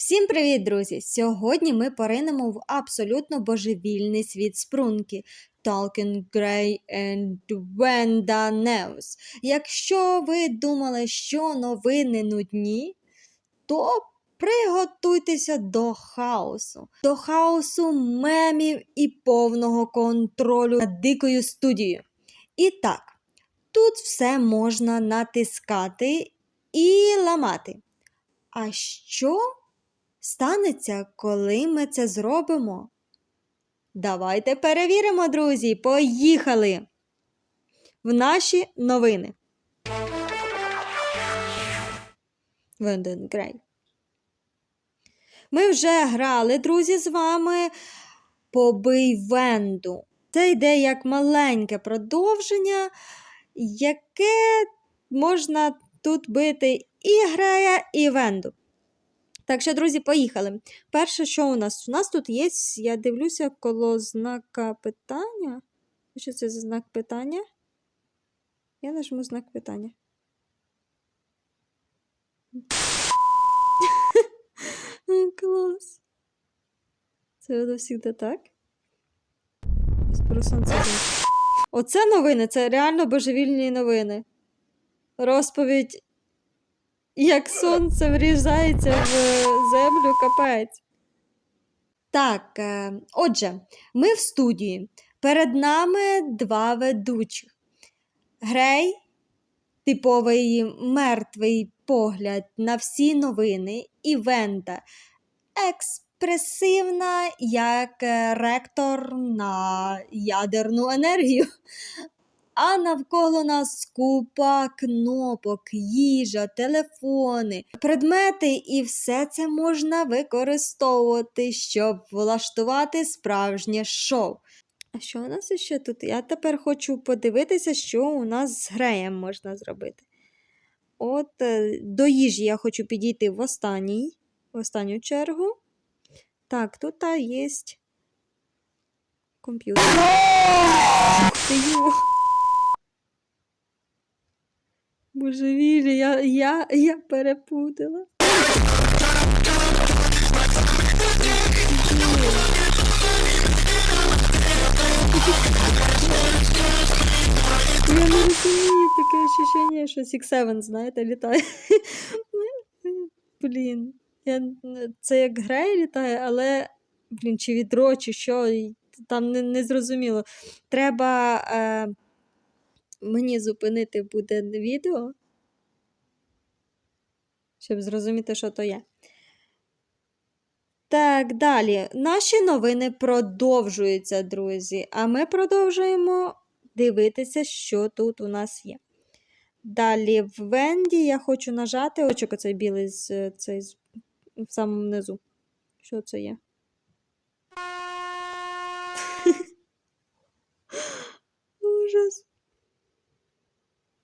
Всім привіт, друзі! Сьогодні ми поринемо в абсолютно божевільний світ спрунки Talking Grey and Wenda News. Якщо ви думали, що новини нудні, то приготуйтеся до хаосу, до хаосу мемів і повного контролю над дикою студією. І так, тут все можна натискати і ламати. А що станеться, коли ми це зробимо? Давайте перевіримо, друзі. Поїхали! В наші новини. Грей. Ми вже грали, друзі, з вами Побий Венду. Це йде як маленьке продовження, яке можна тут бити і Грея, і Венду. Так що, друзі, поїхали. Перше, що у нас? У нас тут є, я дивлюся коло знака питання. Що це за знак питання? Я нажму знак питання. Клас. Це завжди так. Оце новини, це реально божевільні новини. Розповідь як сонце врізається в землю, капець. Так, е, отже, ми в студії. Перед нами два ведучих. Грей, типовий мертвий погляд на всі новини, і Венда, експресивна, як ректор на ядерну енергію. А навколо нас купа кнопок, їжа, телефони, предмети, і все це можна використовувати, щоб влаштувати справжнє шоу. А що у нас ще тут? Я тепер хочу подивитися, що у нас з греєм можна зробити. От е, до їжі я хочу підійти в останній, в останню чергу. Так, тут є комп'ютер. Йо. Я, я, я перепутала. Я не розумію таке ощущення, що Six Seven, знаєте, літає. Блін, я, це як грає літає, але, блін, чи відро, чи що, там не, не зрозуміло. Треба. Е, мені зупинити буде відео, щоб зрозуміти, що то є. Так, далі. Наші новини продовжуються, друзі. А ми продовжуємо дивитися, що тут у нас є. Далі в Венді я хочу нажати очок оцей білий з цей в самому низу. Що це є? Ужас.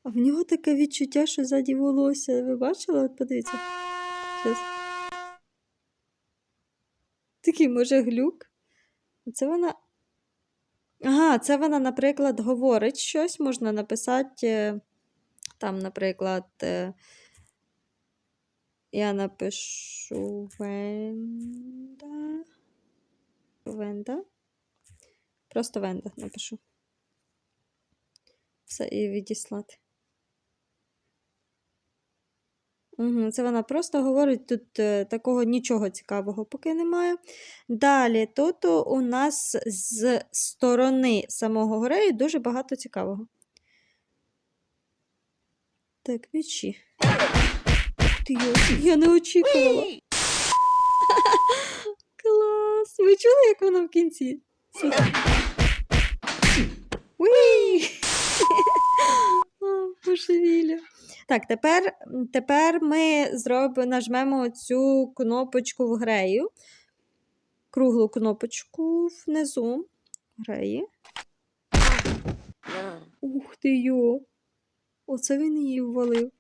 А в нього таке відчуття, що ззаді волосся. Ви бачили? От подивіться. Щас. Такий, може, глюк. Це вона. Ага, це вона, наприклад, говорить щось. Можна написати. е, Там, наприклад, е, я напишу Венда. Венда. Просто Венда напишу. Все, і відіслати. Угу, це вона просто говорить, тут е, такого нічого цікавого поки немає. Далі, тут у нас з сторони самого горею дуже багато цікавого. Так, вічі. Ти, я, не очікувала. Клас! Ви чули, як воно в кінці? Супер. Уі! Так, тепер, тепер ми зробимо, нажмемо цю кнопочку в грею. Круглу кнопочку внизу. Греї. Ух ти йо! Оце він її ввалив.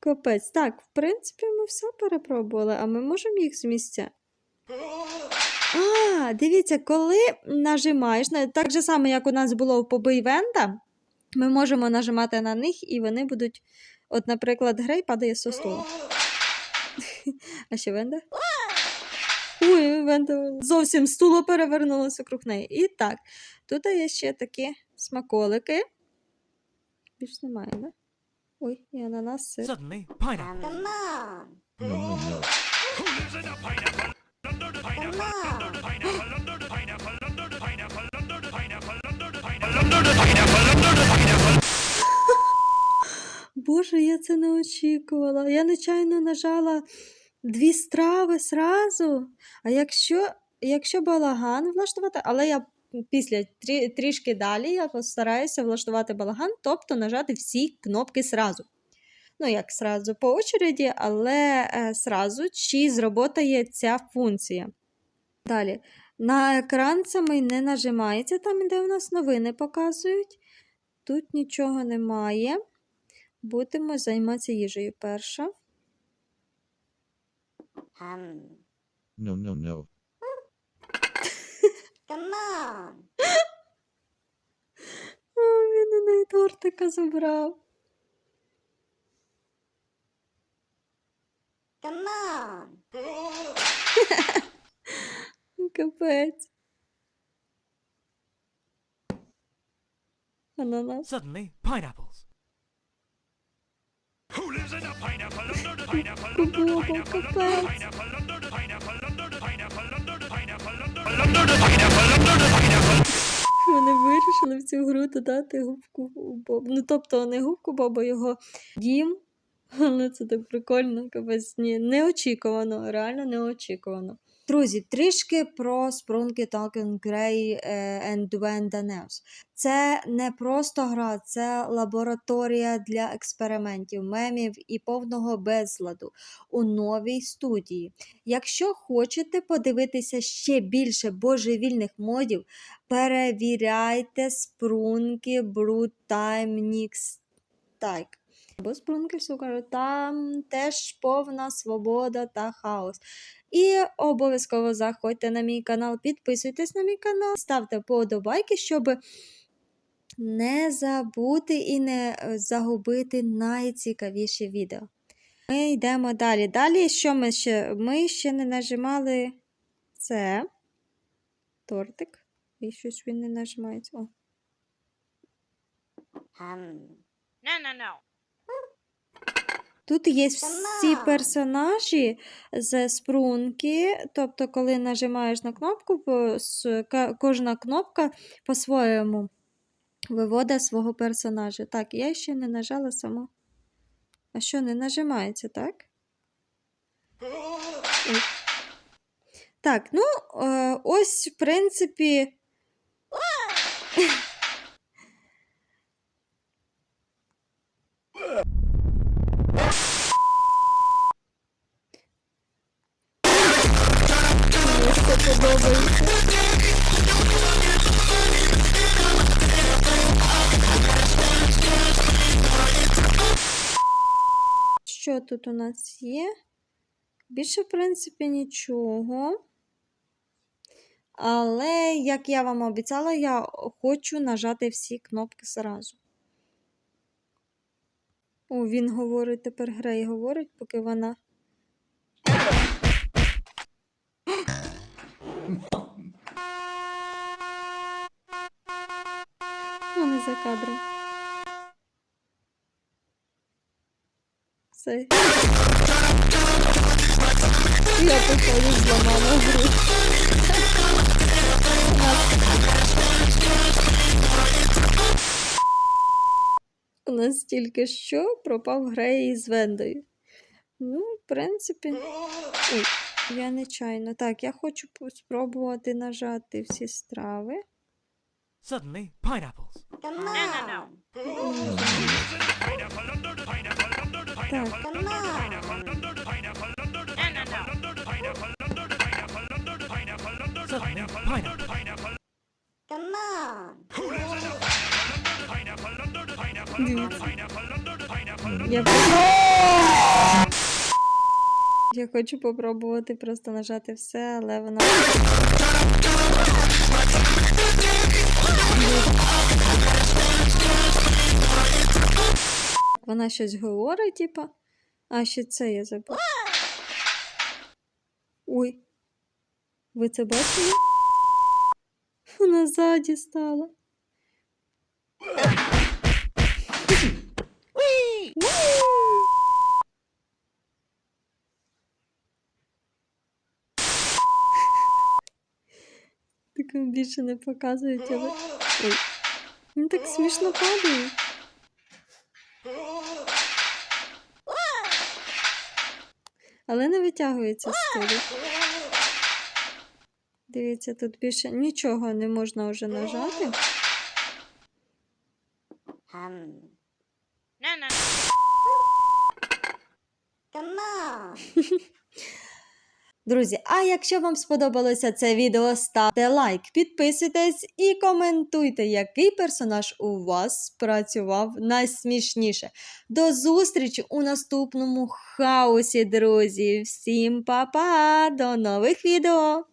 Капець. Так, в принципі, ми все перепробували, а ми можемо їх з місця. А, дивіться, коли нажимаєш, так же само, як у нас було в побий Венда, ми можемо нажимати на них, і вони будуть От, наприклад, Грей падає з столу. А ще Венда? Ой, Венда зовсім стуло перевернулося круг неї. І так, тут є ще такі смаколики. Більш немає, да? Ой, і ананас сир. Очікувала. Я нечайно нажала дві страви сразу. А якщо, якщо балаган влаштувати, але я після трі, трішки далі я постараюся влаштувати балаган, тобто нажати всі кнопки сразу. Ну, як сразу по очереді, але е, сразу чи зроботає ця функція. Далі. На екран самий не нажимається, там, де у нас новини показують. Тут нічого немає. Будемо займатися їжею перша. Hum. No, no, no. Come on. О, він у неї тортика забрав. Come on. Капець. Ананас. Suddenly, pineapples. Бобо, капець. Вони вирішили в цю гру додати губку Боба. Ну, тобто не губку Боба, його дім. Але це так прикольно, капець. Неочікувано, реально неочікувано. Друзі, трішки про спрунки Talking Grey е, and When News. Це не просто гра, це лабораторія для експериментів, мемів і повного безладу у новій студії. Якщо хочете подивитися ще більше божевільних модів, перевіряйте спрунки Brute Time Nix Tyke. Або спрунки сукару, там теж повна свобода та хаос. І обов'язково заходьте на мій канал, підписуйтесь на мій канал, ставте подобайки, щоб не забути і не е, загубити найцікавіші відео. Ми йдемо далі. Далі, що ми ще? Ми ще не нажимали це. Тортик. І щось він не нажимається. О. No, no, no. Тут є всі персонажі з спрунки, тобто, коли нажимаєш на кнопку, кожна кнопка по-своєму виводить свого персонажа. Так, я ще не нажала сама. А що, не нажимається, так? Ой. Так, ну, е, ось, в принципі. Мені подобається. Що тут у нас є? Більше, в принципі, нічого. Але, як я вам обіцяла, я хочу нажати всі кнопки зразу. О, він говорить, тепер Грей говорить, поки вона. Вони за кадром. Все. Я походу зламала гру. У нас тільки що пропав Грей із Вендою. Ну, в принципі. Ой, я нечайно. Так, я хочу спробувати нажати всі страви. Suddenly, pineapples. Suddenly, pineapple. Come on. дивіться. Я, я хочу попробувати просто нажати все, але вона. вона щось говорить, типа. А ще це я забула. Ой. Ви це бачили? Вона ззаді стала. Так вам більше не показують, але. Ой. Він так смішно падає. Але не витягується з столу. Дивіться, тут більше нічого не можна вже нажати. Come on. Друзі, а якщо вам сподобалося це відео, ставте лайк, підписуйтесь і коментуйте, який персонаж у вас спрацював найсмішніше. До зустрічі у наступному хаосі, друзі. Всім па-па! До нових відео!